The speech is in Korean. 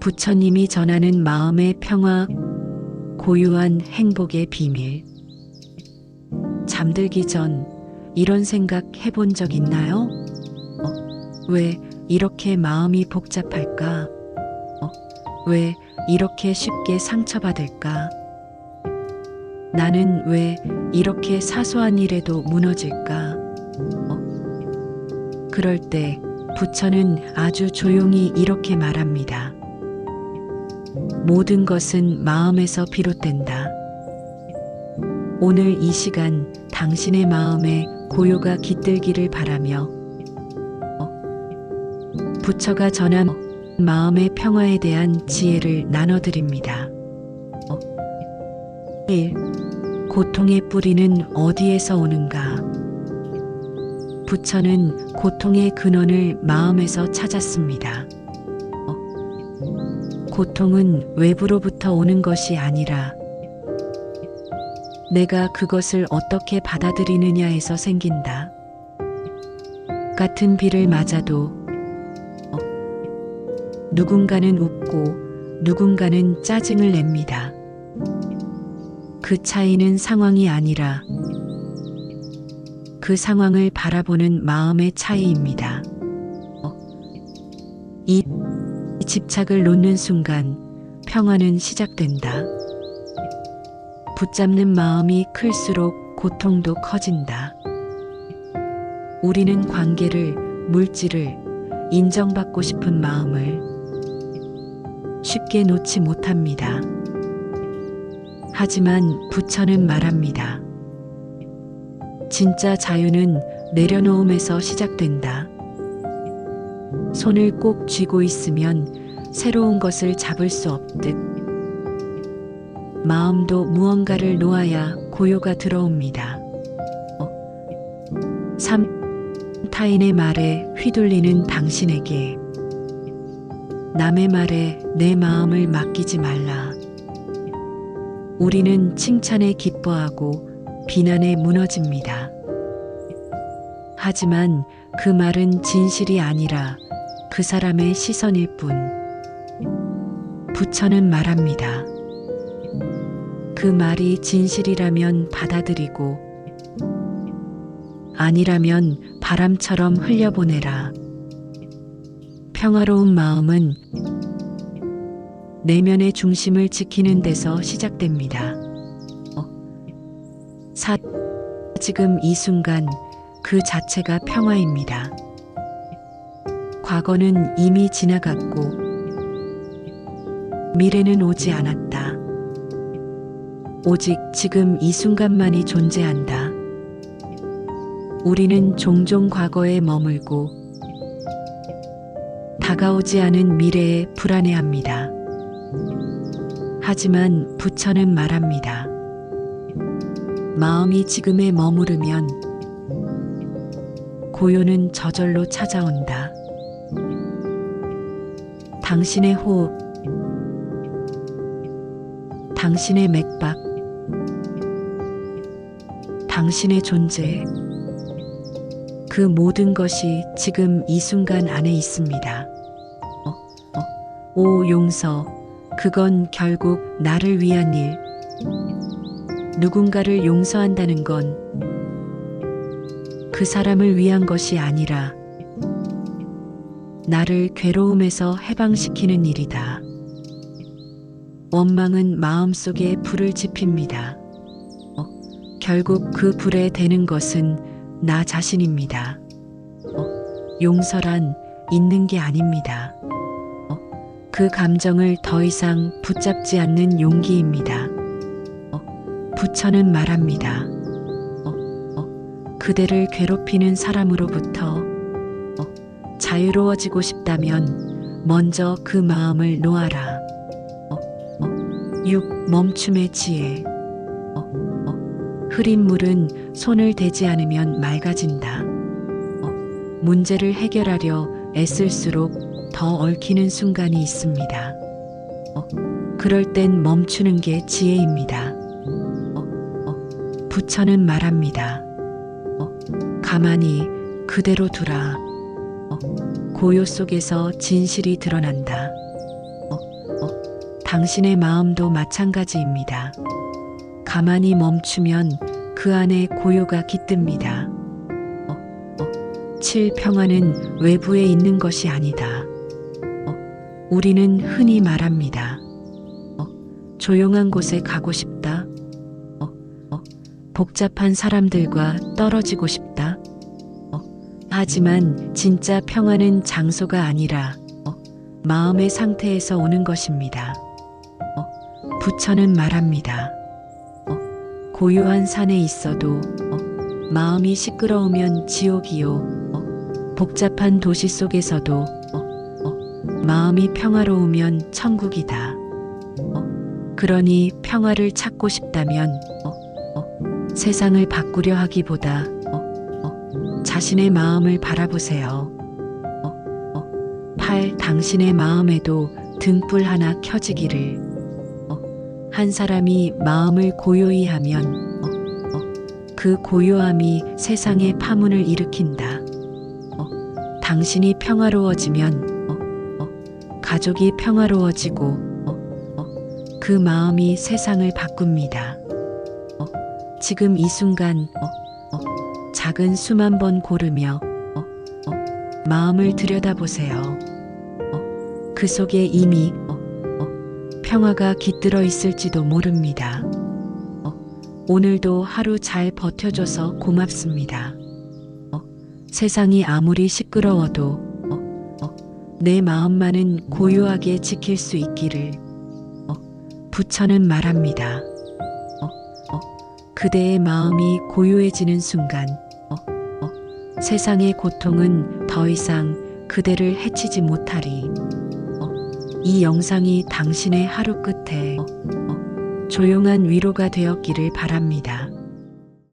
부처님이 전하는 마음의 평화, 고유한 행복의 비밀. 잠들기 전 이런 생각 해본 적 있나요? 어, 왜 이렇게 마음이 복잡할까? 어, 왜 이렇게 쉽게 상처받을까? 나는 왜 이렇게 사소한 일에도 무너질까? 어, 그럴 때 부처는 아주 조용히 이렇게 말합니다. 모든 것은 마음에서 비롯된다. 오늘 이 시간 당신의 마음에 고요가 깃들기를 바라며 어, 부처가 전한 마음의 평화에 대한 지혜를 나눠드립니다. 어, 1. 고통의 뿌리는 어디에서 오는가? 부처는 고통의 근원을 마음에서 찾았습니다. 어, 고통은 외부로부터 오는 것이 아니라 내가 그것을 어떻게 받아들이느냐에서 생긴다. 같은 비를 맞아도 어, 누군가는 웃고 누군가는 짜증을 냅니다. 그 차이는 상황이 아니라 그 상황을 바라보는 마음의 차이입니다. 어, 이 집착을 놓는 순간 평화는 시작된다. 붙잡는 마음이 클수록 고통도 커진다. 우리는 관계를, 물질을, 인정받고 싶은 마음을 쉽게 놓지 못합니다. 하지만 부처는 말합니다. 진짜 자유는 내려놓음에서 시작된다. 손을 꼭 쥐고 있으면 새로운 것을 잡을 수 없듯 마음도 무언가를 놓아야 고요가 들어옵니다. 어. 3. 타인의 말에 휘둘리는 당신에게 남의 말에 내 마음을 맡기지 말라. 우리는 칭찬에 기뻐하고 비난에 무너집니다. 하지만 그 말은 진실이 아니라 그 사람의 시선일 뿐. 부처는 말합니다. 그 말이 진실이라면 받아들이고 아니라면 바람처럼 흘려보내라. 평화로운 마음은 내면의 중심을 지키는 데서 시작됩니다. 어. 사, 지금 이 순간 그 자체가 평화입니다. 과거는 이미 지나갔고 미래는 오지 않았다. 오직 지금 이 순간만이 존재한다. 우리는 종종 과거에 머물고 다가오지 않은 미래에 불안해합니다. 하지만 부처는 말합니다. 마음이 지금에 머무르면 고요는 저절로 찾아온다. 당신의 호흡, 당신의 맥박, 당신의 존재, 그 모든 것이 지금 이 순간 안에 있습니다. 어, 어, 오 용서, 그건 결국 나를 위한 일. 누군가를 용서한다는 건 그 사람을 위한 것이 아니라 나를 괴로움에서 해방시키는 일이다. 원망은 마음속에 불을 지핍니다. 어, 결국 그 불에 대는 것은 나 자신입니다. 어, 용서란 있는 게 아닙니다. 어, 그 감정을 더 이상 붙잡지 않는 용기입니다. 어, 부처는 말합니다. 어, 어, 그대를 괴롭히는 사람으로부터 어, 자유로워지고 싶다면 먼저 그 마음을 놓아라. 6. 멈춤의 지혜. 어, 어. 흐린 물은 손을 대지 않으면 맑아진다. 어, 문제를 해결하려 애쓸수록 더 얽히는 순간이 있습니다. 어, 그럴 땐 멈추는 게 지혜입니다. 어, 어. 부처는 말합니다. 어, 가만히 그대로 두라. 어, 고요 속에서 진실이 드러난다. 어, 당신의 마음도 마찬가지입니다. 가만히 멈추면 그 안에 고요가 깃듭니다. 어, 어, 7. 평화는 외부에 있는 것이 아니다. 어, 우리는 흔히 말합니다. 어, 조용한 곳에 가고 싶다. 어, 어, 복잡한 사람들과 떨어지고 싶다. 어, 하지만 진짜 평화는 장소가 아니라 어, 마음의 상태에서 오는 것입니다. 어, 부처는 말합니다. 어, 고요한 산에 있어도 어, 마음이 시끄러우면 지옥이요. 어, 복잡한 도시 속에서도 마음이 평화로우면 천국이다. 어, 그러니 평화를 찾고 싶다면 세상을 바꾸려 하기보다 자신의 마음을 바라보세요. 8. 당신의 마음에도 등불 하나 켜지기를. 어, 한 사람이 마음을 고요히 하면 어, 어, 그 고요함이 세상의 파문을 일으킨다. 어, 당신이 평화로워지면 가족이 평화로워지고 그 마음이 세상을 바꿉니다. 어, 지금 이 순간 작은 숨한번 고르며 마음을 들여다보세요. 어, 그 속에 이미 어, 어, 평화가 깃들어 있을지도 모릅니다. 어, 오늘도 하루 잘 버텨줘서 고맙습니다. 어, 세상이 아무리 시끄러워도 어, 어, 내 마음만은 고요하게 지킬 수 있기를 어, 부처는 말합니다. 그대의 마음이 고요해지는 순간 세상의 고통은 더 이상 그대를 해치지 못하리. 어, 이 영상이 당신의 하루 끝에 조용한 위로가 되었기를 바랍니다.